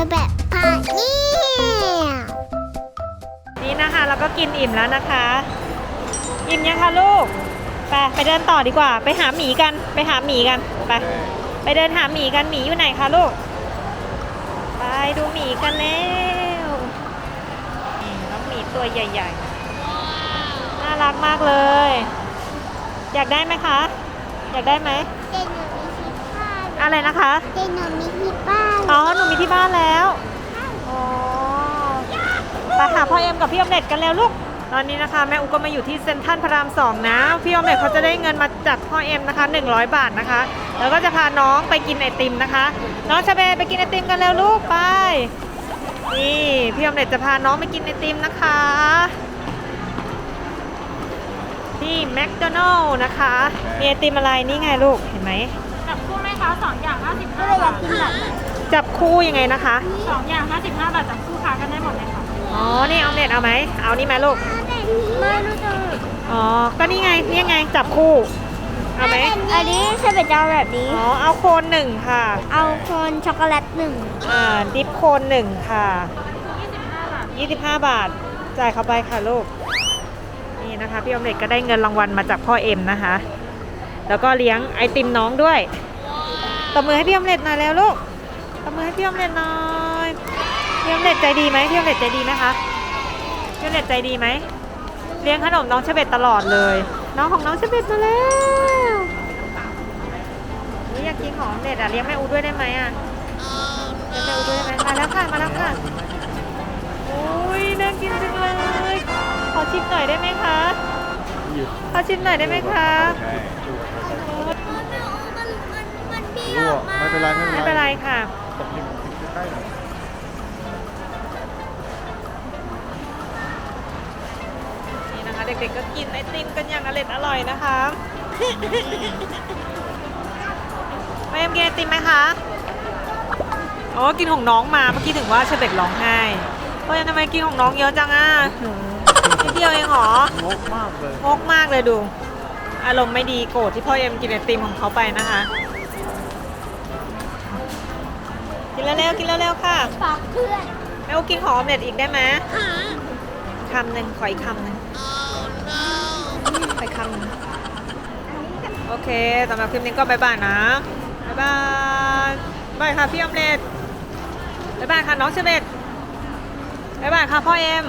อแบบพาเนี่ยนี่นะคะ เราก็กินอิ่มแล้วนะคะ อิ่มยังคะลูก ไปไปเดินต่อดีกว่า ไปหาหมีกัน ไปหาหมีกัน ไป ไปเดินหาหมีกัน หมีอยู่ไหนคะลูก ไปดูหมีกันแล้วนี่น้องหมีตัวใหญ่ ๆ น่ารักมากเลย อยากได้ไหมคะ อยากได้ไหม เจนหนูมีที่บ้านอะไรนะคะ เจนหนูมีที่บ้าน อ๋อ หนูมีที่บ้านแล้ว อ๋อไป หาพ่อเอ็มกับพี่ออมเล็ตกันแล้วลูก ตอนนี้นะคะแม่อุก็มาอยู่ที่เซ็นทรัลพระรามสองนะ พี่ออมเล็ตเขาจะได้เงินมาจากพ่อเอ็มนะคะ 100 บาทนะคะ แล้วก็จะพาน้องไปกินไอติมนะคะ น้องชาเบไปกินไอติมกันแล้วลูกไป นี่พี่ออมเล็ตจะพาน้องไปกินไอติมนะคะที่แมคโดนัลล์นะคะ มีไอติมอะไรนี่ไงลูกเห็นไหมจับคู่ไหมคะสองอย่างก็55เลยอยาบากทกินแบบไหนจับคู่ยังไงนะคะ สองอย่าง55บาทจับคู่ค้ากันได้หมดเลยค่ะ อ๋อ นี่ออมเล็ตเอาไหม เอานี่ไหมลูก ไม่รู้จะอ๋อ ก็นี่ไงนี่ไง จับคู่ เอาไหม อันนี้ฉันเป็นเจ้าแบบนี้ อ๋อ เอาโคนหนึ่งค่ะ เอาโคนช็อกโกแลตหนึ่งอ่า ดิฟโคนหนึ่งค่ะ25 บาท25 บาท จ่ายเข้าไปค่ะลูก นี่นะคะ พี่ออมเล็ตก็ได้เงินรางวัลมาจากพ่อเอ็มนะคะ แล้วก็เลี้ยงไอติมน้องด้วย ตบมือให้พี่ออมเล็ตหน่อยแล้วลูก ตบมือให้พี่ออมเล็ตหน่อย พี่อมเล็ตใจดีไหมพี่อมเล็ตใจดีไหมคะพี่อมเล็ตใจดีไหมเลี้ยงขนมน้องเชเบตตลอดเลย น้องของน้องเชเบตมาแล้วนี่อยากกินของออมเล็ตอะเลี้ยงแม่อูด้วยได้ไหมอะเลี้ยงแม่อูด้วยได้ไหมมาแล้วค่ะมาแล้วค่ะโอ้ยน่ากินจังเลยขอชิมหน่อยได้ไหมคะขอชิมหน่อยได้ไหมคะไม่เป็นไรไม่เป็นไรค่ะ ดใกล้ๆหน่อยนี่นะคะเด็กๆก็กินไอติมกันอย่างอร่อยอร่อยนะคะแม่เอ็มกินไอติมไหมคะอ๋อกินของน้องมาเมื่อกี้ถึงว่าเชเบตร้องไห้เพราะยังทำไมกินของน้องเยอะจังอะนิดเดียวเองเหรองกมากเลยงกมากเลยดู อารมณ์ไม่ดีโกรธที่พ่อเอ็มกินไอติมของเขาไปนะคะ กินเร็วๆกินเร็วๆค่ะฝากเพื่อนแม่อุกินของออมเล็ตอีกได้ไหมคำหนึ่งขออีกคำหนึ่ง ไปคำโอเคสำหรับคลิปนี้ก็บายบายนะบายบายบายค่ะพี่อมเล็ดบายบายค่ะน้องเชเบตบายบายค่ะพ่อเอ็ม